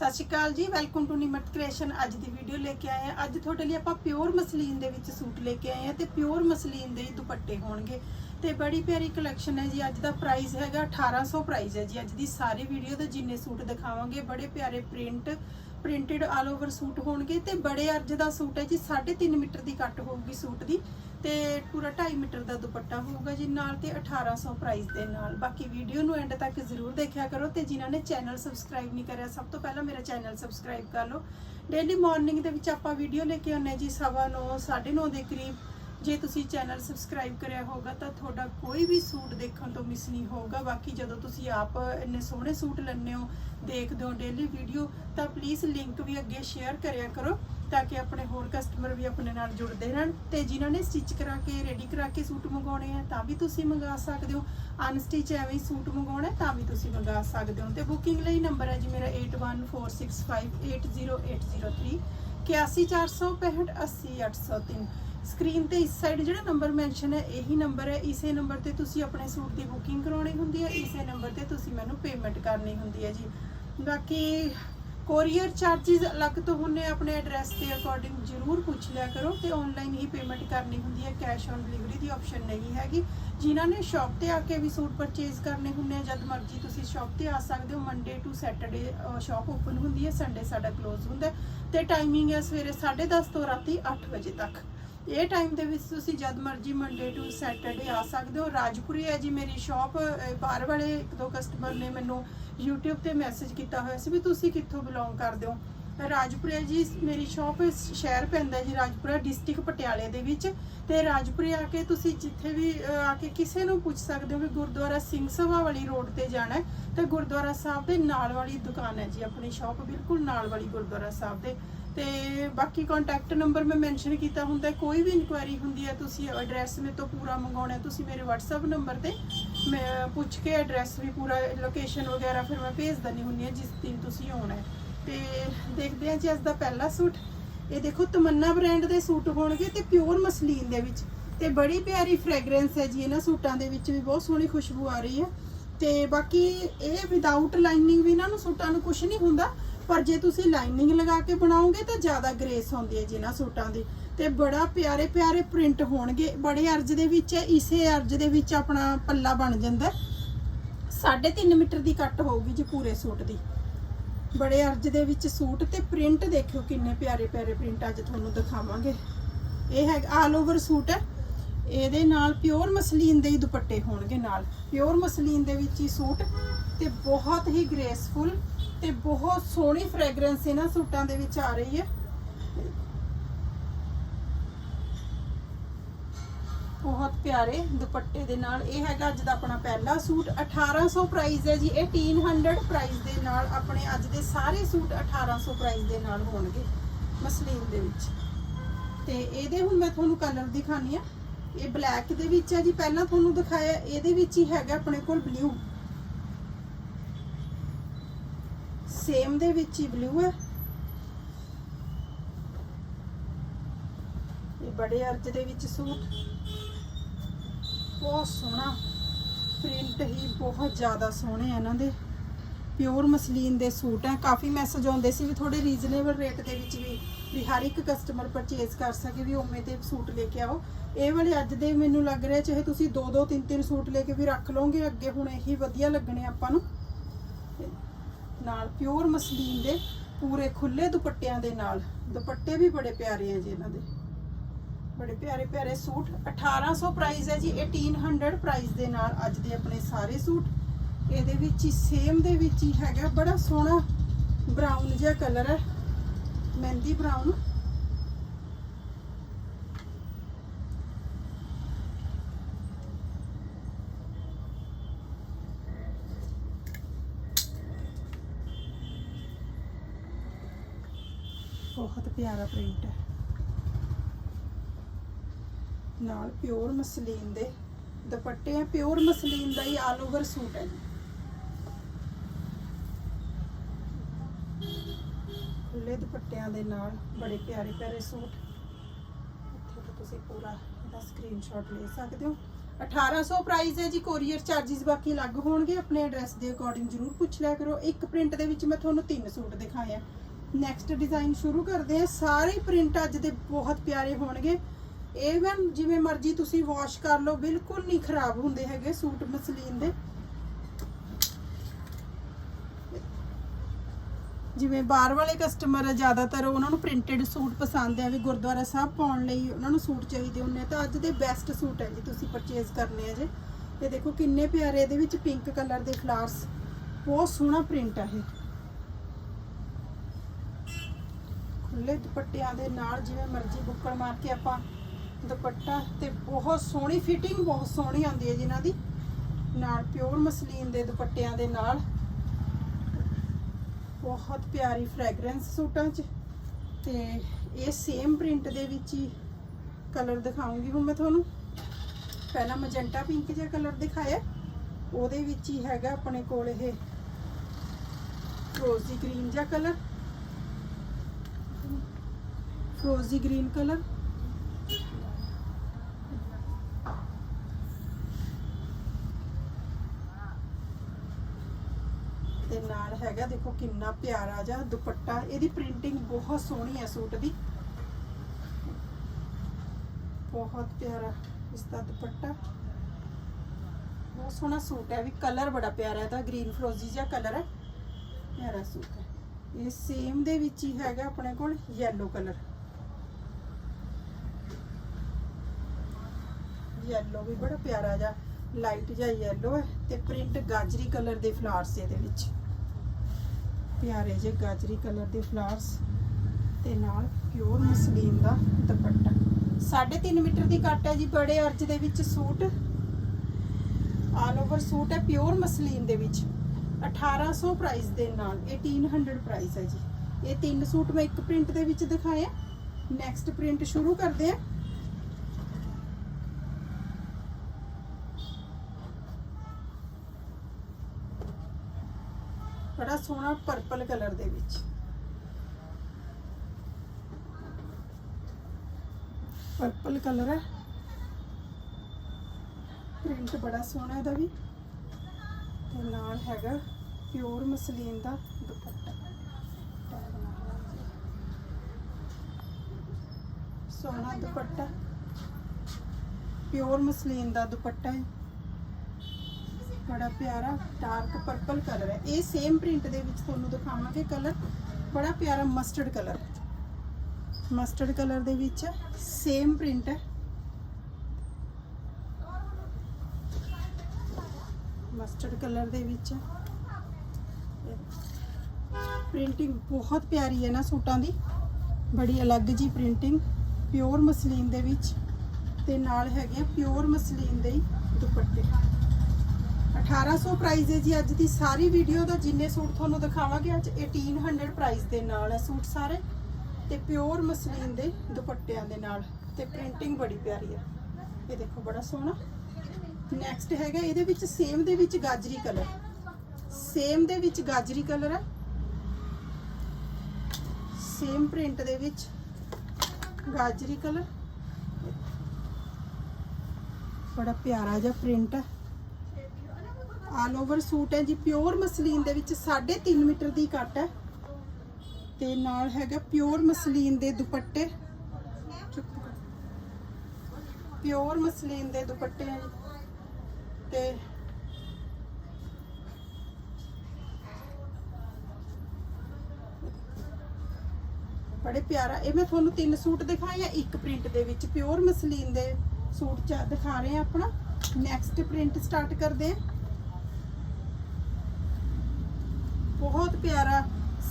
ਸਤਿ ਸ਼੍ਰੀ ਅਕਾਲ ਜੀ welcome to Nimrat creation ਅੱਜ ਦੀ ਵੀਡੀਓ ਲੈ ਕੇ ਆਏ ਆ ਅੱਜ ਤੁਹਾਡੇ ਲਈ ਆਪਾਂ ਪਿਓਰ ਮਸਲੀਨ ਦੇ ਵਿੱਚ ਸੂਟ ਲੈ ਕੇ ਆਏ ਆ ਤੇ ਪਿਓਰ ਮਸਲੀਨ ਦੇ ਹੀ ਦੁਪੱਟੇ ਹੋਣਗੇ। ਤੇ ਬੜੀ ਪਿਆਰੀ ਕਲੈਕਸ਼ਨ ਹੈ ਜੀ। ਅੱਜ ਦਾ ਪ੍ਰਾਈਸ ਹੈਗਾ 1800 ਪ੍ਰਾਈਸ ਹੈ ਜੀ। ਅੱਜ ਦੀ ਸਾਰੀ ਵੀਡੀਓ ਦੇ ਜਿੰਨੇ ਸੂਟ ਦਿਖਾਵਾਂਗੇ, ਬੜੇ ਪਿਆਰੇ print printed all over suit ਹੋਣਗੇ ਤੇ ਬੜੇ ਅਰਜ ਦਾ ਸੂਟ ਹੈ ਜੀ। 3.5 ਮੀਟਰ ਦੀ ਕੱਟ ਹੋਊਗੀ ਸੂਟ ਦੀ। ਤੇ ਪੂਰਾ 2.5 ਮੀਟਰ ਦਾ ਦੁਪੱਟਾ ਹੋਊਗਾ ਜੀ ਨਾਲ ਤੇ 1800 ਪ੍ਰਾਈਸ ਦੇ ਨਾਲ। ਬਾਕੀ ਵੀਡੀਓ ਨੂੰ ਐਂਡ ਤੱਕ ਜ਼ਰੂਰ ਦੇਖਿਆ ਕਰੋ ਤੇ ਜਿਨ੍ਹਾਂ ਨੇ ਚੈਨਲ ਸਬਸਕ੍ਰਾਈਬ ਨਹੀਂ ਕਰਿਆ ਸਭ ਤੋਂ ਪਹਿਲਾਂ ਮੇਰਾ ਚੈਨਲ ਸਬਸਕ੍ਰਾਈਬ ਕਰ ਲਓ। ਡੇਲੀ ਮਾਰਨਿੰਗ ਦੇ ਵਿੱਚ ਆਪਾਂ ਵੀਡੀਓ ਲੈ ਕੇ ਆਉਂਦੇ ਹਾਂ ਜੀ ਸਵਾ ਨੌ, ਸਾਢੇ 9:30 ਦੇ ਕਰੀਬ। ਜੇ ਤੁਸੀਂ ਚੈਨਲ ਸਬਸਕ੍ਰਾਈਬ ਕਰਿਆ ਹੋਗਾ ਤਾਂ ਤੁਹਾਡਾ ਕੋਈ ਵੀ ਸੂਟ ਦੇਖਣ ਤੋਂ ਮਿਸ ਨਹੀਂ ਹੋਊਗਾ। ਬਾਕੀ ਜਦੋਂ ਤੁਸੀਂ ਆਪ ਇੰਨੇ ਸੋਹਣੇ ਸੂਟ ਲੈਣੇ ਹੋ ਦੇਖਦੇ ਹੋ ਡੇਲੀ ਵੀਡੀਓ ਤਾਂ ਪਲੀਜ਼ ਲਿੰਕ ਵੀ ਅੱਗੇ ਸ਼ੇਅਰ ਕਰਿਆ ਕਰੋ। ਤਾਂ ਕਿ ਆਪਣੇ ਹੋਰ ਕਸਟਮਰ ਵੀ ਆਪਣੇ ਨਾਲ ਜੁੜਦੇ ਰਹਿਣ ਤੇ ਜਿਨ੍ਹਾਂ ਨੇ ਸਟਿਚ ਕਰਾ ਕੇ ਰੈਡੀ ਕਰਾ ਕੇ ਸੂਟ ਮੰਗਾਉਣੇ ਆ, ਤਾਂ ਵੀ ਤੁਸੀਂ ਮੰਗਾ ਸਕਦੇ ਹੋ। ਅਨਸਟਿਚ ਐਵੇਂ ਸੂਟ ਮੰਗਾਉਣਾ ਤਾਂ ਵੀ ਤੁਸੀਂ ਮੰਗਾ ਸਕਦੇ ਹੋ। ਤੇ ਬੁਕਿੰਗ ਲਈ ਨੰਬਰ ਹੈ ਜੀ ਮੇਰਾ 8146580803 8146580803 ਸਕਰੀਨ ਤੇ ਇਸ ਸਾਈਡ ਜਿਹੜਾ ਨੰਬਰ ਮੈਂਸ਼ਨ ਹੈ, ਇਹੀ ਨੰਬਰ ਹੈ। ਇਸੇ ਨੰਬਰ ਤੇ ਤੁਸੀਂ ਆਪਣੇ ਸੂਟ ਦੀ ਬੁਕਿੰਗ ਕਰਾਉਣੀ ਹੁੰਦੀ ਹੈ, ਇਸੇ ਨੰਬਰ ਤੇ ਤੁਸੀਂ ਮੈਨੂੰ ਪੇਮੈਂਟ ਕਰਨੀ ਹੁੰਦੀ ਹੈ ਜੀ। ਬਾਕੀ ਕੋਰੀਅਰ ਚਾਰजेस ਅਲੱਗ ਤੋਂ ਹੁੰਨੇ ਆਪਣੇ ਐਡਰੈਸ ਦੇ ਅਕੋਰਡਿੰਗ ਜ਼ਰੂਰ ਪੁੱਛ ਲਿਆ ਕਰੋ ਤੇ ਆਨਲਾਈਨ ਹੀ ਪੇਮੈਂਟ ਕਰਨੀ ਹੁੰਦੀ ਹੈ ਕੈਸ਼ ਔਨ ਡਿਲੀਵਰੀ ਦੀ ਆਪਸ਼ਨ ਨਹੀਂ ਹੈਗੀ। ਜਿਨ੍ਹਾਂ ਨੇ ਸ਼ਾਪ ਤੇ ਆ ਕੇ ਵੀ ਸੂਟ ਪਰਚੇਸ ਕਰਨੇ ਹੁੰਨੇ ਆ, ਜਦ ਮਰਜ਼ੀ ਤੁਸੀਂ ਸ਼ਾਪ ਤੇ ਆ ਸਕਦੇ ਹੋ Monday to Saturday shop open ਹੁੰਦੀ ਹੈ ਸੰਡੇ ਸਾਡਾ ਕਲੋਜ਼ ਹੁੰਦਾ ਹੈ ਤੇ ਟਾਈਮਿੰਗ ਹੈ ਸਵੇਰੇ 10:30 ਤੋਂ ਰਾਤੀ 8 ਵਜੇ ਤੱਕ। ਇਹ ਟਾਈਮ ਦੇ ਵਿੱਚ ਤੁਸੀਂ ਜਦ ਮਰਜ਼ੀ ਮੰਡੇ ਟੂ ਸੈਟਰਡੇ ਆ ਸਕਦੇ ਹੋ। ਰਾਜਪੁਰੀ ਹੈ ਜੀ ਮੇਰੀ ਸ਼ਾਪ ਬਾਹਰ ਵਾਲੇ ਇੱਕ ਦੋ ਕਸਟਮਰ ਨੇ ਮੈਨੂੰ YouTube ਤੇ ਮੈਸੇਜ ਕੀਤਾ ਹੋਇਆ ਸੀ ਵੀ ਤੁਸੀਂ ਕਿੱਥੋਂ ਬਿਲੋਂਗ ਕਰਦੇ ਹੋ। ਰਾਜਪੁਰਾ ਜੀ, ਮੇਰੀ ਸ਼ਾਪ ਸ਼ਹਿਰ ਪੈਂਦਾ ਜੀ, ਰਾਜਪੁਰਾ ਡਿਸਟ੍ਰਿਕਟ ਪਟਿਆਲੇ ਦੇ ਵਿੱਚ। ਤੇ ਰਾਜਪੁਰੇ ਆ ਕੇ ਤੁਸੀਂ ਜਿੱਥੇ ਵੀ ਆ ਕੇ ਕਿਸੇ ਨੂੰ ਪੁੱਛ ਸਕਦੇ ਹੋ ਵੀ ਗੁਰਦੁਆਰਾ ਸਿੰਘ ਸਭਾ ਵਾਲੀ ਰੋਡ ਤੇ ਜਾਣਾ ਹੈ। ਤੇ ਗੁਰਦੁਆਰਾ ਸਾਹਿਬ ਦੇ ਨਾਲ ਵਾਲੀ ਦੁਕਾਨ ਹੈ ਜੀ, ਆਪਣੀ ਸ਼ਾਪ ਬਿਲਕੁਲ ਨਾਲ ਵਾਲੀ ਗੁਰਦੁਆਰਾ ਸਾਹਿਬ ਦੇ। ਤੇ ਬਾਕੀ ਕੰਟੈਕਟ ਨੰਬਰ ਮੈਂ ਮੈਂਸ਼ਨ ਕੀਤਾ ਹੁੰਦਾ ਕੋਈ ਵੀ ਇਨਕੁਆਇਰੀ ਹੁੰਦੀ ਹੈ, ਤੁਸੀਂ ਐਡਰੈਸ ਮੇਰੇ ਤੋਂ ਪੂਰਾ ਮੰਗਾਉਣਾ ਤੁਸੀਂ ਮੇਰੇ WhatsApp ਨੰਬਰ ਤੇ ਮੈਂ ਪੁੱਛ ਕੇ ਐਡਰੈਸ ਵੀ ਪੂਰਾ ਲੋਕੇਸ਼ਨ ਵਗੈਰਾ ਫਿਰ ਮੈਂ ਭੇਜ ਦਿੰਦੀ ਹੁੰਦੀ ਹਾਂ, ਜਿਸ ਦਿਨ ਤੁਸੀਂ ਆਉਣਾ ਹੈ। ਤੇ ਦੇਖਦੇ ਹਾਂ ਜੀ, ਅੱਜ ਦਾ ਪਹਿਲਾ ਸੂਟ। ਇਹ ਦੇਖੋ, ਤਮੰਨਾ ਬ੍ਰਾਂਡ ਦੇ ਸੂਟ ਹੋਣਗੇ ਤੇ ਪਿਓਰ ਮਸਲੀਨ ਦੇ ਵਿੱਚ। ਤੇ ਬੜੀ ਪਿਆਰੀ ਫ੍ਰੈਗਰੈਂਸ ਹੈ ਜੀ, ਇਹਨਾਂ ਸੂਟਾਂ ਦੇ ਵਿੱਚ ਵੀ ਬਹੁਤ ਸੋਹਣੀ ਖੁਸ਼ਬੂ ਆ ਰਹੀ ਹੈ। ਤੇ ਬਾਕੀ ਇਹ ਵਿਦਆਊਟ ਲਾਈਨਿੰਗ ਵੀ ਇਹਨਾਂ ਨੂੰ ਸੂਟਾਂ ਨੂੰ ਕੁਝ ਨਹੀਂ ਹੁੰਦਾ ਪਰ ਜੇ ਤੁਸੀਂ ਲਾਈਨਿੰਗ ਲਗਾ ਕੇ ਬਣਾਓਗੇ ਤਾਂ ਜ਼ਿਆਦਾ ਗ੍ਰੇਸ ਹੁੰਦੀ ਹੈ ਜਿਨ੍ਹਾਂ ਸੂਟਾਂ ਦੀ। ਤੇ ਬੜਾ ਪਿਆਰੇ ਪਿਆਰੇ ਪ੍ਰਿੰਟ ਹੋਣਗੇ। ਬੜੇ ਅਰਜ ਦੇ ਵਿੱਚ ਇਸੇ ਅਰਜ ਦੇ ਵਿੱਚ ਆਪਣਾ ਪੱਲਾ ਬਣ ਜਾਂਦਾ 3.5 ਮੀਟਰ ਦੀ ਕੱਟ ਹੋਊਗੀ ਜੀ ਪੂਰੇ ਸੂਟ ਦੀ। ਬੜੇ ਅਰਜ ਦੇ ਵਿੱਚ ਸੂਟ ਤੇ ਪ੍ਰਿੰਟ ਦੇਖਿਓ ਕਿੰਨੇ ਪਿਆਰੇ ਪਿਆਰੇ ਪ੍ਰਿੰਟ ਅੱਜ ਤੁਹਾਨੂੰ ਦਿਖਾਵਾਂਗੇ। ਇਹ ਹੈ ਆਲ ਓਵਰ ਸੂਟ ਹੈ। ਇਹਦੇ ਨਾਲ ਪਿਓਰ ਮਸਲੀਨ ਦੇ ਹੀ ਦੁਪੱਟੇ ਹੋਣਗੇ ਨਾਲ। ਪਿਓਰ ਮਸਲੀਨ ਦੇ ਵਿੱਚ ਹੀ ਸੂਟ ਤੇ ਬਹੁਤ ਹੀ ਗ੍ਰੇਸਫੁਲ ਤੇ ਬਹੁਤ ਸੋਹਣੀ ਫ੍ਰੈਗਰੈਂਸ ਇਹਨਾਂ ਸੂਟਾਂ ਦੇ ਵਿੱਚ ਆ ਰਹੀ ਹੈ। ਬਹੁਤ ਪਿਆਰੇ ਦੁਪੱਟੇ ਦੇ ਨਾਲ। ਇਹ ਹੈਗਾ ਅੱਜ ਦਾ ਆਪਣਾ ਪਹਿਲਾ ਸੂਟ। 1800 ਪ੍ਰਾਈਸ ਹੈ ਜੀ। 1800 ਪ੍ਰਾਈਸ ਦੇ ਨਾਲ ਆਪਣੇ ਅੱਜ ਦੇ ਸਾਰੇ ਸੂਟ 1800 ਪ੍ਰਾਈਸ ਦੇ ਨਾਲ ਹੋਣਗੇ ਮਸਲੀਨ ਦੇ ਵਿੱਚ। ਤੇ ਇਹਦੇ ਹੁਣ ਮੈਂ ਤੁਹਾਨੂੰ ਕਲਰ ਦਿਖਾਣੀ ਆ ਇਹ ਬਲੈਕ ਦੇ ਵਿੱਚ ਹੈ ਜੀ। ਪਹਿਲਾਂ ਤੁਹਾਨੂੰ ਦਿਖਾਇਆ, ਇਹਦੇ ਵਿੱਚ ਹੀ ਹੈਗਾ ਆਪਣੇ ਕੋਲ ਬਲੂ ਸੇਮ ਦੇ ਵਿੱਚ ਹੀ ਬਲੂ ਹੈ। ਇਹ ਬੜੇ ਅਰਜ ਦੇ ਵਿੱਚ ਸੂਟ। ਬਹੁਤ ਸੋਹਣਾ। ਪ੍ਰਿੰਟ ਹੀ ਬਹੁਤ ਜ਼ਿਆਦਾ ਸੋਹਣੇ ਆ ਇਹਨਾਂ ਦੇ। ਪਿਓਰ ਮਸਲੀਨ ਦੇ ਸੂਟ ਹੈ। ਕਾਫੀ ਮੈਸੇਜ ਆਉਂਦੇ ਸੀ ਵੀ ਥੋੜੇ ਰੀਜ਼ਨੇਬਲ ਰੇਟ ਦੇ ਵਿੱਚ ਵੀ ਵੀ ਹਰ ਇੱਕ ਕਸਟਮਰ ਪਰਚੇਸ ਕਰ ਸਕੇ ਵੀ ਉਵੇਂ ਦੇ ਸੂਟ ਲੈ ਕੇ ਆਓ। ਇਹ ਵਾਲੇ ਅੱਜ ਦੇ ਮੈਨੂੰ ਲੱਗ ਰਿਹਾ ਚਾਹੇ ਤੁਸੀਂ ਦੋ ਦੋ ਤਿੰਨ ਤਿੰਨ ਸੂਟ ਲੈ ਕੇ ਵੀ ਰੱਖ ਲਓਗੇ। ਅੱਗੇ ਹੁਣ ਇਹੀ ਵਧੀਆ ਲੱਗਣੇ ਆਪਾਂ ਨੂੰ। ਨਾਲ ਪਿਓਰ ਮਸਲੀਨ ਦੇ ਪੂਰੇ ਖੁੱਲੇ ਦੁਪੱਟਿਆਂ ਦੇ ਨਾਲ। ਦੁਪੱਟੇ ਵੀ ਬੜੇ ਪਿਆਰੇ ਆ ਜੀ ਇਹਨਾਂ ਦੇ। ਬੜੇ ਪਿਆਰੇ ਪਿਆਰੇ ਸੂਟ। 1800 ਪ੍ਰਾਈਸ ਹੈ ਜੀ 1800 ਪ੍ਰਾਈਸ ਦੇ ਨਾਲ ਅੱਜ ਦੇ ਆਪਣੇ ਸਾਰੇ ਸੂਟ। ਇਹਦੇ ਵਿੱਚ ਹੀ ਸੇਮ ਦੇ ਵਿੱਚ ਹੀ ਹੈਗਾ। ਬੜਾ ਸੋਹਣਾ ਬਰਾਊਨ ਜਿਹਾ ਕਲਰ ਹੈ। ਮਹਿੰਦੀ ਬਰਾਊਨ ਬਹੁਤ ਪਿਆਰਾ ਪ੍ਰਿੰਟ ਹੈ। ਨਾਲ ਪਿਓਰ ਮਸਲੀਨ ਦੇ ਦੁਪੱਟੇ ਆ। ਪਿਓਰ ਮਸਲੀਨ ਦਾ ਹੀ ਆਲ ਓਵਰ ਸੂਟ ਹੈ ਖੁੱਲੇ ਦੁਪੱਟਿਆਂ ਦੇ ਨਾਲ ਬੜੇ ਪਿਆਰੇ ਪਿਆਰੇ ਸੂਟ। ਇੱਥੇ ਤੋਂ ਤੁਸੀਂ ਪੂਰਾ ਇਹਦਾ ਸਕਰੀਨਸ਼ਾਟ ਲੈ ਸਕਦੇ ਹੋ। 1800 ਪ੍ਰਾਈਸ ਹੈ ਜੀ ਕੋਰੀਅਰ ਚਾਰजेस ਬਾਕੀ ਅਲੱਗ ਹੋਣਗੇ। ਆਪਣੇ ਐਡਰੈਸ ਦੇ ਅਕੋਰਡਿੰਗ ਜਰੂਰ ਪੁੱਛ ਲਿਆ ਕਰੋ। ਇੱਕ ਪ੍ਰਿੰਟ ਦੇ ਵਿੱਚ ਮੈਂ ਤੁਹਾਨੂੰ ਤਿੰਨ ਸੂਟ ਦਿਖਾਏ ਆ। ਨੈਕਸਟ ਡਿਜ਼ਾਈਨ ਸ਼ੁਰੂ ਕਰਦੇ ਆ ਸਾਰੇ ਪ੍ਰਿੰਟ ਅੱਜ ਦੇ ਬਹੁਤ ਪਿਆਰੇ ਹੋਣਗੇ। ਇਵਨ ਜਿਵੇਂ ਮਰਜ਼ੀ ਤੁਸੀਂ ਵਾਸ਼ ਕਰ ਲਓ, ਬਿਲਕੁਲ ਨਹੀਂ ਖਰਾਬ ਹੁੰਦੇ ਹੈਗੇ ਸੂਟ ਮਸਲੀਨ ਦੇ। ਜਿਵੇਂ ਬਾਹਰ ਵਾਲੇ ਕਸਟਮਰ ਆ, ਜ਼ਿਆਦਾਤਰ ਉਹਨਾਂ ਨੂੰ ਪ੍ਰਿੰਟਡ ਸੂਟ ਪਸੰਦ ਆ ਵੀ ਗੁਰਦੁਆਰਾ ਸਾਹਿਬ ਪਾਉਣ ਲਈ ਉਹਨਾਂ ਨੂੰ ਸੂਟ ਚਾਹੀਦੇ ਹੁੰਦੇ ਆ। ਤਾਂ ਅੱਜ ਦੇ ਬੈਸਟ ਸੂਟ ਹੈ ਜੀ, ਤੁਸੀਂ ਪਰਚੇਜ਼ ਕਰਨੇ ਆ ਜੇ। ਇਹ ਦੇਖੋ ਕਿੰਨੇ ਪਿਆਰੇ, ਇਹਦੇ ਵਿੱਚ ਪਿੰਕ ਕਲਰ ਦੇ ਫਲਾਰਸ ਬਹੁਤ ਸੋਹਣਾ ਪ੍ਰਿੰਟ ਆ ਇਹ। ਖੁੱਲੇ ਦੁਪੱਟਿਆਂ ਦੇ ਨਾਲ ਜਿਵੇਂ ਮਰਜ਼ੀ ਬੁੱਕਲ ਮਾਰ ਕੇ ਆਪਾਂ ਦੁਪੱਟਾ ਤੇ ਬਹੁਤ ਸੋਹਣੀ ਫਿਟਿੰਗ ਬਹੁਤ ਸੋਹਣੀ ਆਉਂਦੀ ਹੈ ਜਿਨ੍ਹਾਂ ਦੀ। ਨਾਲ ਪਿਓਰ ਮਸਲੀਨ ਦੇ ਦੁਪੱਟਿਆਂ ਦੇ ਨਾਲ। ਬਹੁਤ ਪਿਆਰੀ ਫ੍ਰੈਗਰੈਂਸ ਸੂਟਾਂ 'ਚ। ਤੇ ਇਹ ਸੇਮ ਪ੍ਰਿੰਟ ਦੇ ਵਿੱਚ ਹੀ ਕਲਰ ਦਿਖਾਉਂਗੀ ਹੁਣ ਮੈਂ ਤੁਹਾਨੂੰ। ਪਹਿਲਾਂ ਮਜੈਂਟਾ ਪਿੰਕ ਜਿਹਾ ਕਲਰ ਦਿਖਾਇਆ। ਉਹਦੇ ਵਿੱਚ ਹੀ ਹੈਗਾ ਆਪਣੇ ਕੋਲ ਇਹ ਰੋਜ਼ੀ ਗ੍ਰੀਨ ਜਿਹਾ ਕਲਰ ਫਰੋਜ਼ੀ ਗ੍ਰੀਨ ਕਲਰ ਤੇ ਨਾਲ ਹੈਗਾ, ਦੇਖੋ ਕਿੰਨਾ ਪਿਆਰਾ ਜਿਹਾ ਦੁਪੱਟਾ। ਇਹਦੀ ਪ੍ਰਿੰਟਿੰਗ ਬਹੁਤ ਸੋਹਣੀ ਹੈ ਸੂਟ ਦੀ। ਬਹੁਤ ਪਿਆਰਾ ਇਸ ਦਾ ਦੁਪੱਟਾ। ਬਹੁਤ ਸੋਹਣਾ ਸੂਟ ਹੈ ਵੀ ਕਲਰ ਬੜਾ ਪਿਆਰਾ ਇਹਦਾ ਗ੍ਰੀਨ ਫਰੋਜ਼ੀ ਜਿਹਾ ਕਲਰ ਹੈ। ਪਿਆਰਾ ਸੂਟ ਹੈ। ਇਹ ਸੇਮ ਦੇ ਵਿੱਚ ਹੀ ਹੈਗਾ ਆਪਣੇ ਕੋਲ ਯੈਲੋ ਕਲਰ yellow ਵੀ ਬੜਾ ਪਿਆਰਾ ਜਿਹਾ ਲਾਈਟ ਜਿਹਾ yellow ਹੈ ਤੇ ਪ੍ਰਿੰਟ ਗਾਜਰੀ ਕਲਰ ਦੇ ਫਲਾਵਰਸ ਇਹਦੇ ਵਿੱਚ। ਪਿਆਰੇ ਜਿਹੇ ਗਾਜਰੀ ਕਲਰ ਦੇ ਫਲਾਵਰਸ ਤੇ ਨਾਲ ਪਿਓਰ ਮਸਲੀਨ ਦਾ ਦੁਪੱਟਾ। 3.5 ਮੀਟਰ ਦੀ ਕੱਟ ਹੈ ਜੀ ਬੜੇ ਅਰਜ ਦੇ ਵਿੱਚ ਸੂਟ। ਆਲ ਓਵਰ ਸੂਟ ਹੈ ਪਿਓਰ ਮਸਲੀਨ ਦੇ ਵਿੱਚ। 1800 ਪ੍ਰਾਈਸ ਦੇ ਨਾਲ 1800 ਪ੍ਰਾਈਸ ਹੈ ਜੀ। ਇਹ ਤਿੰਨ ਸੂਟ ਮੈਂ ਇੱਕ ਪ੍ਰਿੰਟ ਦੇ ਵਿੱਚ ਦਿਖਾਇਆ ਨੈਕਸਟ ਪ੍ਰਿੰਟ ਸ਼ੁਰੂ ਕਰਦੇ ਆ। ਸੋਹਣਾ ਪਰਪਲ ਕਲਰ ਦੇ ਵਿੱਚ। ਪਰਪਲ ਕਲਰ ਹੈ। ਪ੍ਰਿੰਟ ਬੜਾ ਸੋਹਣਾ ਇਹਦਾ ਵੀ। ਤੇ ਨਾਲ ਹੈਗਾ ਪਿਓਰ ਮਸਲੀਨ ਦਾ ਦੁਪੱਟਾ। ਸੋਹਣਾ ਦੁਪੱਟਾ। ਪਿਓਰ ਮਸਲੀਨ ਦਾ ਦੁਪੱਟਾ ਹੈ। ਬੜਾ ਪਿਆਰਾ ਡਾਰਕ ਪਰਪਲ ਕਲਰ ਹੈ। ਇਹ ਸੇਮ ਪ੍ਰਿੰਟ ਦੇ ਵਿੱਚ ਤੁਹਾਨੂੰ ਦਿਖਾਵਾਂਗੇ ਕਲਰ ਬੜਾ ਪਿਆਰਾ ਮਸਟਰਡ ਕਲਰ ਮਸਟਰਡ ਕਲਰ ਦੇ ਵਿੱਚ ਸੇਮ ਪ੍ਰਿੰਟ ਹੈ। ਮਸਟਰਡ ਕਲਰ ਦੇ ਵਿੱਚ ਪ੍ਰਿੰਟਿੰਗ ਬਹੁਤ ਪਿਆਰੀ ਹੈ ਨਾ ਸੂਟਾਂ ਦੀ। ਬੜੀ ਅਲੱਗ ਜੀ ਪ੍ਰਿੰਟਿੰਗ ਪਿਓਰ ਮਸਲੀਨ ਦੇ ਵਿੱਚ ਤੇ ਨਾਲ ਹੈਗੇ ਪਿਓਰ ਮਸਲੀਨ ਦੇ ਹੀ ਦੁਪੱਟੇ। 1800 ਪ੍ਰਾਈਸ ਹੈ ਜੀ ਅੱਜ ਦੀ ਸਾਰੀ ਵੀਡੀਓ ਦਾ ਜਿੰਨੇ ਸੂਟ ਤੁਹਾਨੂੰ ਦਿਖਾਵਾਂਗੇ, ਅੱਜ 1800 ਪ੍ਰਾਈਸ ਦੇ ਨਾਲ ਹੈ ਸੂਟ ਸਾਰੇ ਤੇ ਪਿਓਰ ਮਸਲੀਨ ਦੇ ਦੁਪੱਟਿਆਂ ਦੇ ਨਾਲ ਤੇ ਪ੍ਰਿੰਟਿੰਗ ਬੜੀ ਪਿਆਰੀ ਹੈ ਇਹ ਦੇਖੋ ਬੜਾ ਸੋਹਣਾ। ਨੈਕਸਟ ਹੈਗਾ ਇਹਦੇ ਵਿੱਚ ਸੇਮ ਦੇ ਵਿੱਚ ਗਾਜਰੀ ਕਲਰ ਸੇਮ ਦੇ ਵਿੱਚ ਗਾਜਰੀ ਕਲਰ ਹੈ ਸੇਮ ਪ੍ਰਿੰਟ ਦੇ ਵਿੱਚ ਗਾਜਰੀ ਕਲਰ ਬੜਾ ਪਿਆਰਾ ਜਿਹਾ ਪ੍ਰਿੰਟ ਹੈ ਆਲ ਓਵਰ ਸੂਟ ਹੈ ਜੀ, ਪਿਓਰ ਮਸਲੀਨ ਦੇ ਵਿੱਚ 3.5 ਮੀਟਰ ਦੀ ਕੱਟ ਹੈ। ਤੇ ਨਾਲ ਹੈਗਾ ਪਿਓਰ ਮਸਲੀਨ ਦੇ ਦੁਪੱਟੇ। ਪਿਓਰ ਮਸਲੀਨ ਦੇ ਦੁਪੱਟੇ ਹੈ ਤੇ ਬੜੇ ਪਿਆਰਾ, ਇਹ ਮੈਂ ਤੁਹਾਨੂੰ ਤਿੰਨ ਸੂਟ ਦਿਖਾਏ ਆ, ਇੱਕ ਪ੍ਰਿੰਟ ਦੇ ਵਿੱਚ ਪਿਓਰ ਮਸਲੀਨ ਦੇ ਸੂਟ ਚ ਦਿਖਾ ਰਹੇ ਆ ਆਪਣਾ। ਨੈਕਸਟ ਪ੍ਰਿੰਟ ਸਟਾਰਟ ਕਰਦੇ ਆ ਬਹੁਤ ਪਿਆਰਾ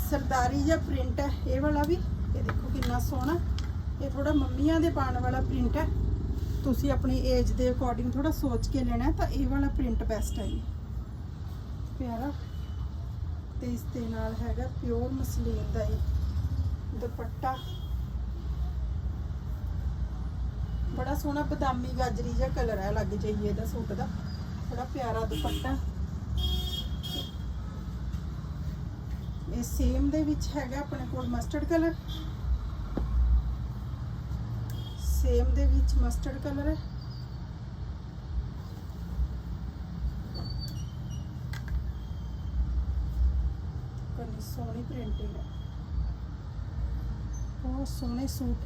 ਸਰਦਾਰੀ ਜਿਹਾ ਪ੍ਰਿੰਟ ਹੈ। ਇਹ ਵਾਲਾ ਵੀ, ਇਹ ਦੇਖੋ ਕਿੰਨਾ ਸੋਹਣਾ। ਇਹ ਥੋੜਾ ਮੰਮੀਆਂ ਦੇ ਪਾਉਣ ਵਾਲਾ ਪ੍ਰਿੰਟ ਹੈ। ਤੁਸੀਂ ਆਪਣੀ ਏਜ ਦੇ ਅਕੋਰਡਿੰਗ ਥੋੜਾ ਸੋਚ ਕੇ ਲੈਣਾ ਤਾਂ ਇਹ ਵਾਲਾ ਪ੍ਰਿੰਟ ਬੈਸਟ ਹੈ ਜੀ। ਪਿਆਰਾ। ਤੇ ਇਸ ਦੇ ਨਾਲ ਹੈਗਾ ਪਿਓਰ ਮਸਲੀਨ ਦਾ ਹੀ ਦੁਪੱਟਾ। ਬੜਾ ਸੋਹਣਾ ਬਦਾਮੀ ਗਾਜਰੀ ਜਿਹਾ ਕਲਰ ਹੈ ਲੱਗ ਜਾਈਏ ਇਹਦਾ ਸੂਟ ਦਾ। ਬੜਾ ਪਿਆਰਾ ਦੁਪੱਟਾ। ਇਹ ਸੇਮ ਦੇ ਵਿੱਚ ਹੈਗਾ ਆਪਣੇ ਕੋਲ ਮਸਟਰਡ ਕਲਰ ਸੇਮ ਦੇ ਵਿੱਚ ਮਸਟਰਡ ਕਲਰ ਹੈ। ਕਿੰਨੀ ਸੋਹਣੀ ਪ੍ਰਿੰਟਿੰਗ ਹੈ। ਬਹੁਤ ਸੋਹਣੇ ਸੂਟ।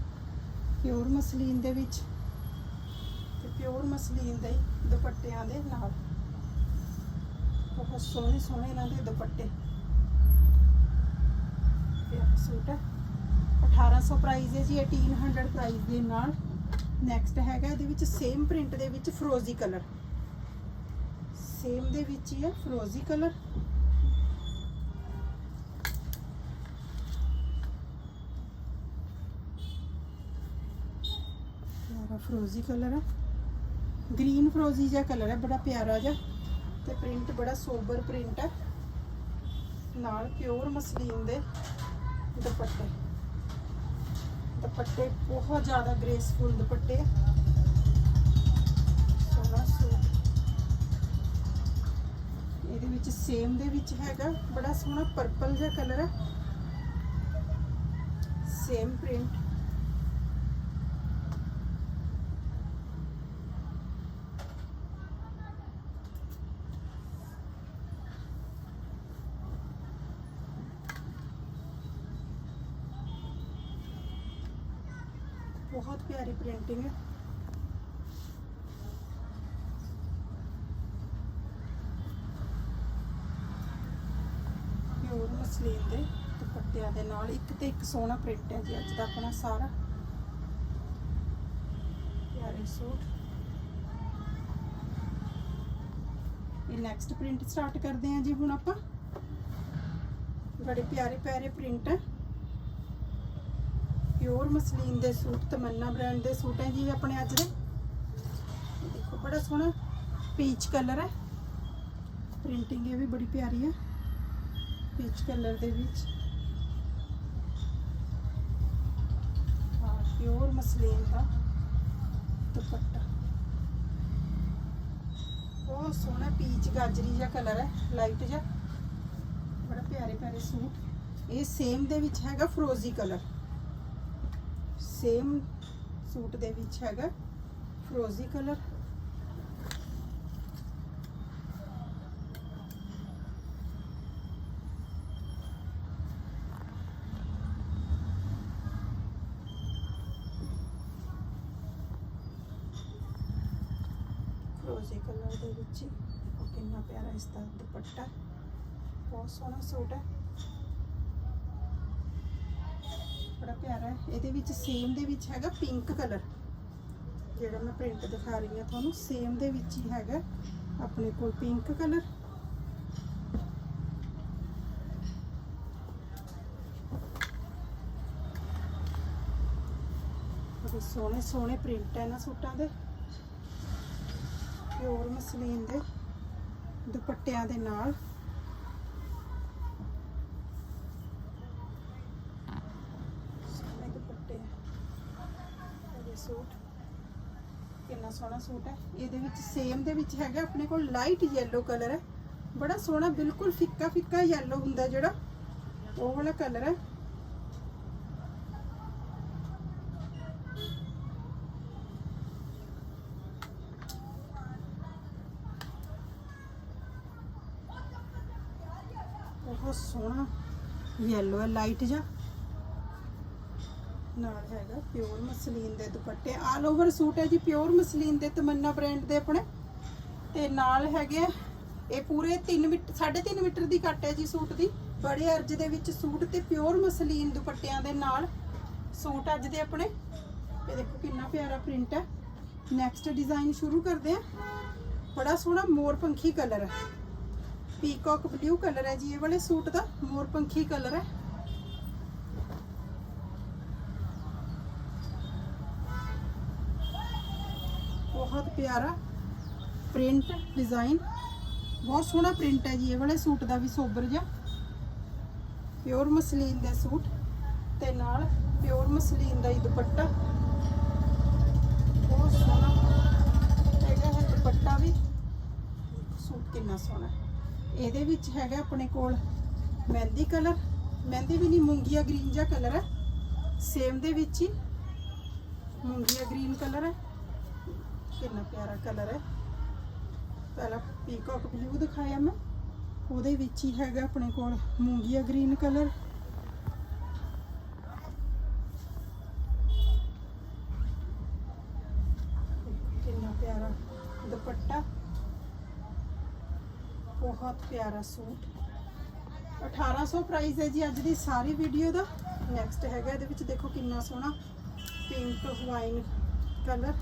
ਪਿਓਰ ਮਸਲੀਨ ਦੇ ਵਿੱਚ। ਤੇ ਪਿਓਰ ਮਸਲੀਨ ਦੇ ਦੁਪੱਟਿਆਂ ਦੇ ਨਾਲ। ਬਹੁਤ ਸੋਹਣੇ ਸੋਹਣੇ ਇਹਨਾਂ ਦੇ ਦੁਪੱਟੇ। ਇਹ ਸੂਟ ਹੈ 1800 ਪ੍ਰਾਈਸ ਹੈ ਜੀ 1800 ਪ੍ਰਾਈਸ ਦੇ ਨਾਲ। ਨੈਕਸਟ ਹੈਗਾ ਇਹਦੇ ਵਿੱਚ ਸੇਮ ਪ੍ਰਿੰਟ ਦੇ ਵਿੱਚ ਫਰੋਜ਼ੀ ਕਲਰ ਸੇਮ ਦੇ ਵਿੱਚ ਹੀ ਹੈ ਫਰੋਜ਼ੀ ਕਲਰ ਪਿਆਰਾ ਫਰੋਜ਼ੀ ਕਲਰ ਹੈ ਗ੍ਰੀਨ ਫਰੋਜ਼ੀ ਜਿਹਾ ਕਲਰ ਹੈ ਬੜਾ ਪਿਆਰਾ ਜਿਹਾ। ਤੇ ਪ੍ਰਿੰਟ ਬੜਾ ਸੋਬਰ ਪ੍ਰਿੰਟ ਹੈ ਨਾਲ ਪਿਓਰ ਮਸਲੀਨ ਦੇ। ਦੁਪੱਟੇ। ਦੁਪੱਟੇ ਬਹੁਤ ਜ਼ਿਆਦਾ ਗ੍ਰੇਸਫੁਲ ਦੁਪੱਟੇ ਆ। ਸੋਹਣਾ ਸੂਟ। ਇਹਦੇ ਵਿੱਚ ਸੇਮ ਦੇ ਵਿੱਚ ਹੈਗਾ, ਬੜਾ ਸੋਹਣਾ ਪਰਪਲ ਜਿਹਾ ਕਲਰ ਹੈ ਸੇਮ ਪ੍ਰਿੰਟ ਸੋਹਣਾ ਪ੍ਰਿੰਟ ਹੈ ਜੀ, ਅੱਜ ਦਾ ਆਪਣਾ ਸਾਰਾ। ਪਿਆਰੇ ਸੂਟ। ਨੈਕਸਟ ਪ੍ਰਿੰਟ ਸਟਾਰਟ ਕਰਦੇ ਹਾਂ ਜੀ ਹੁਣ ਆਪਾਂ। ਬੜੇ ਪਿਆਰੇ ਪਿਆਰੇ ਪ੍ਰਿੰਟ ਹੈ। ਪਿਓਰ ਮਸਲੀਨ ਦੇ ਸੂਟ, ਤਮੰਨਾ ਬ੍ਰਾਂਡ ਦੇ ਸੂਟ ਹੈ ਜੀ ਆਪਣੇ ਅੱਜ ਦੇ। ਦੇਖੋ, ਬੜਾ ਸੋਹਣਾ ਪੀਚ ਕਲਰ ਹੈ। ਪ੍ਰਿੰਟਿੰਗ ਇਹ ਵੀ ਬੜੀ ਪਿਆਰੀ ਹੈ ਪੀਚ ਕਲਰ ਦੇ ਵਿੱਚ। ਹਾਂ ਪਿਓਰ ਮਸਲੀਨ ਦਾ ਦੁਪੱਟਾ। ਬਹੁਤ ਸੋਹਣਾ ਪੀਚ ਗਾਜਰੀ ਜਿਹਾ ਕਲਰ ਹੈ ਲਾਈਟ ਜਿਹਾ। ਬੜਾ ਪਿਆਰੇ ਪਿਆਰੇ ਸੂਟ। ਇਹ ਸੇਮ ਦੇ ਵਿੱਚ ਹੈਗਾ ਫਰੋਜ਼ੀ ਕਲਰ ਸੇਮ ਸੂਟ ਦੇ ਵਿੱਚ ਹੈਗਾ ਫਰੋਜ਼ੀ ਕਲਰ ਫਰੋਜ਼ੀ ਕਲਰ ਦੇ ਵਿੱਚ ਹੀ। ਦੇਖੋ ਕਿੰਨਾ ਪਿਆਰਾ ਇਸ ਦਾ ਦੁਪੱਟਾ। ਬਹੁਤ ਸੋਹਣਾ ਸੂਟ ਹੈ। ਬੜਾ ਪਿਆਰਾ ਹੈ। ਇਹਦੇ ਵਿੱਚ ਸੇਮ ਦੇ ਵਿੱਚ ਹੈਗਾ ਪਿੰਕ ਕਲਰ ਜਿਹੜਾ ਮੈਂ ਪ੍ਰਿੰਟ ਦਿਖਾ ਰਹੀ ਹਾਂ ਤੁਹਾਨੂੰ ਸੇਮ ਦੇ ਵਿੱਚ ਹੀ ਹੈਗਾ ਆਪਣੇ ਕੋਲ ਪਿੰਕ ਕਲਰ ਬੜੇ ਸੋਹਣੇ ਸੋਹਣੇ ਪ੍ਰਿੰਟ ਹੈ ਨਾ ਸੂਟਾਂ ਦੇ। ਪਿਓਰ ਮਸਲੀਨ ਦੇ ਦੁਪੱਟਿਆਂ ਦੇ ਨਾਲ ਸੋਹਣੇ ਦੁਪੱਟੇ ਇਹਦੇ ਸੂਟ ਕਿੰਨਾ ਸੋਹਣਾ ਸੂਟ ਹੈ। ਇਹਦੇ ਵਿੱਚ ਸੇਮ ਦੇ ਵਿੱਚ ਹੈਗਾ, ਆਪਣੇ ਕੋਲ ਲਾਈਟ ਯੈਲੋ ਕਲਰ ਹੈ। ਬੜਾ ਸੋਹਣਾ, ਬਿਲਕੁਲ ਫਿੱਕਾ ਫਿੱਕਾ ਯੈਲੋ ਹੁੰਦਾ ਜਿਹੜਾ। ਉਹ ਵਾਲਾ ਕਲਰ ਹੈ। ਬਹੁਤ ਸੋਹਣਾ। ਯੈਲੋ ਹੈ ਲਾਈਟ ਜਿਹਾ। ਨਾਲ ਹੈਗਾ ਪਿਓਰ ਮਸਲੀਨ ਦੇ ਦੁਪੱਟੇ। ਆਲ ਓਵਰ ਸੂਟ ਹੈ ਜੀ ਪਿਓਰ ਮਸਲੀਨ ਦੇ ਤਮੰਨਾ ਬ੍ਰਾਂਡ ਦੇ ਆਪਣੇ। ਤੇ ਨਾਲ ਹੈਗੇ ਆ, ਇਹ ਪੂਰੇ 3 ਮੀਟਰ 3.5 ਮੀਟਰ ਦੀ ਕੱਟ ਹੈ ਜੀ ਸੂਟ ਦੀ। ਬੜੇ ਅਰਜ ਦੇ ਵਿੱਚ ਸੂਟ ਤੇ ਪਿਓਰ ਮਸਲੀਨ ਦੁਪੱਟਿਆਂ ਦੇ ਨਾਲ ਸੂਟ ਅੱਜ ਦੇ ਆਪਣੇ। ਇਹ ਦੇਖੋ ਕਿੰਨਾ ਪਿਆਰਾ ਪ੍ਰਿੰਟ ਹੈ। ਨੈਕਸਟ ਡਿਜ਼ਾਈਨ ਸ਼ੁਰੂ ਕਰਦੇ ਆ ਬੜਾ ਸੋਹਣਾ ਮੋਰ ਪੰਖੀ ਕਲਰ ਹੈ। ਪੀਕੌਕ ਬਲੂ ਕਲਰ ਹੈ ਜੀ ਇਹ ਵਾਲੇ ਸੂਟ ਦਾ। ਮੋਰ ਪੰਖੀ ਕਲਰ ਹੈ। ਬਹੁਤ ਪਿਆਰਾ ਪ੍ਰਿੰਟ ਡਿਜ਼ਾਈਨ ਬਹੁਤ ਸੋਹਣਾ ਪ੍ਰਿੰਟ ਹੈ ਜੀ, ਇਹ ਵਾਲੇ ਸੂਟ ਦਾ ਵੀ ਸੋਬਰ ਜਿਹਾ। ਪਿਓਰ ਮਸਲੀਨ ਦੇ ਸੂਟ। ਤੇ ਨਾਲ ਪਿਓਰ ਮਸਲੀਨ ਦਾ ਹੀ ਦੁਪੱਟਾ। ਬਹੁਤ ਸੋਹਣਾ। ਹੈਗਾ ਹੈ ਦੁਪੱਟਾ ਵੀ। ਸੂਟ ਕਿੰਨਾ ਸੋਹਣਾ ਇਹਦੇ ਵਿੱਚ ਹੈਗਾ ਆਪਣੇ ਕੋਲ ਮਹਿੰਦੀ ਕਲਰ। ਮਹਿੰਦੀ ਵੀ ਨਹੀਂ, ਮੂੰਗੀਆ ਗ੍ਰੀਨ ਜਿਹਾ ਕਲਰ ਹੈ। ਸੇਮ ਦੇ ਵਿੱਚ ਹੀ ਮੂੰਗੀਆ ਗ੍ਰੀਨ ਕਲਰ ਹੈ। ਕਿੰਨਾ ਪਿਆਰਾ ਕਲਰ ਹੈ। ਪਹਿਲਾਂ ਪੀਕੌਕ ਬਲੂ ਦਿਖਾਇਆ ਮੈਂ। ਉਹਦੇ ਵਿੱਚ ਹੀ ਹੈਗਾ ਆਪਣੇ ਕੋਲ ਮੂੰਗੀਆ ਗ੍ਰੀਨ ਕਲਰ ਕਿੰਨਾ ਪਿਆਰਾ ਦੁਪੱਟਾ। ਬਹੁਤ ਪਿਆਰਾ ਸੂਟ। 1800 ਪ੍ਰਾਈਸ ਹੈ ਜੀ ਅੱਜ ਦੀ ਸਾਰੀ ਵੀਡੀਓ ਦਾ। ਨੈਕਸਟ ਹੈਗਾ ਇਹਦੇ ਵਿੱਚ ਦੇਖੋ ਕਿੰਨਾ ਸੋਹਣਾ ਪਿੰਕ ਵਾਈਨ ਕਲਰ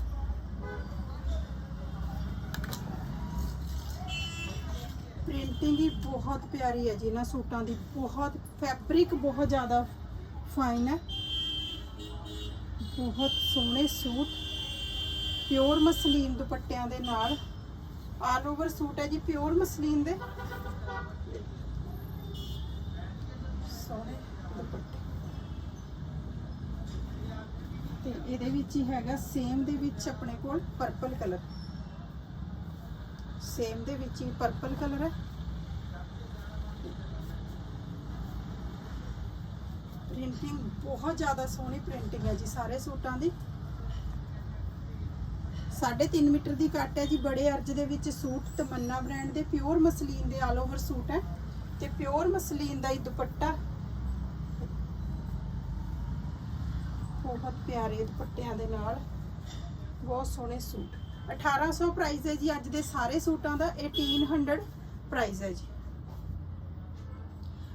ਪ੍ਰਿੰਟਿੰਗ ਹੀ ਬਹੁਤ ਪਿਆਰੀ ਹੈ ਜੀ ਇਹਨਾਂ ਸੂਟਾਂ ਦੀ। ਬਹੁਤ ਫੈਬਰਿਕ ਬਹੁਤ ਜ਼ਿਆਦਾ ਫਾਈਨ ਹੈ। ਬਹੁਤ ਸੋਹਣੇ ਸੂਟ। ਪਿਓਰ ਮਸਲੀਨ ਦੁਪੱਟਿਆਂ ਦੇ ਨਾਲ। ਆਲ ਓਵਰ ਸੂਟ ਹੈ ਜੀ ਪਿਓਰ ਮਸਲੀਨ ਦੇ। ਸੋਹਣੇ ਦੁਪੱਟੇ। ਤੇ ਇਹਦੇ ਵਿੱਚ ਹੀ ਹੈਗਾ ਸੇਮ ਦੇ ਵਿੱਚ ਆਪਣੇ ਕੋਲ ਪਰਪਲ ਕਲਰ ਸੇਮ ਦੇ ਵਿੱਚ ਹੀ ਪਰਪਲ ਕਲਰ ਹੈ। ਪ੍ਰਿੰਟਿੰਗ ਬਹੁਤ ਜ਼ਿਆਦਾ ਸੋਹਣੀ ਪ੍ਰਿੰਟਿੰਗ ਹੈ ਜੀ ਸਾਰੇ ਸੂਟਾਂ ਦੀ। 3.5 ਮੀਟਰ ਦੀ ਕੱਟ ਹੈ ਜੀ, ਬੜੇ ਅਰਜ ਦੇ ਵਿੱਚ ਸੂਟ, ਤਮੰਨਾ ਬ੍ਰਾਂਡ ਦੇ, ਪਿਓਰ ਮਸਲੀਨ ਦੇ ਆਲ ਓਵਰ ਸੂਟ ਹੈ। ਤੇ ਪਿਓਰ ਮਸਲੀਨ ਦਾ ਹੀ ਦੁਪੱਟਾ। ਬਹੁਤ ਪਿਆਰੇ ਦੁਪੱਟਿਆਂ ਦੇ ਨਾਲ ਬਹੁਤ ਸੋਹਣੇ ਸੂਟ। 1800 ਪ੍ਰਾਈਸ ਹੈ ਜੀ, ਅੱਜ ਦੇ ਸਾਰੇ ਸੂਟਾਂ ਦਾ 1800 ਪ੍ਰਾਈਸ ਹੈ ਜੀ।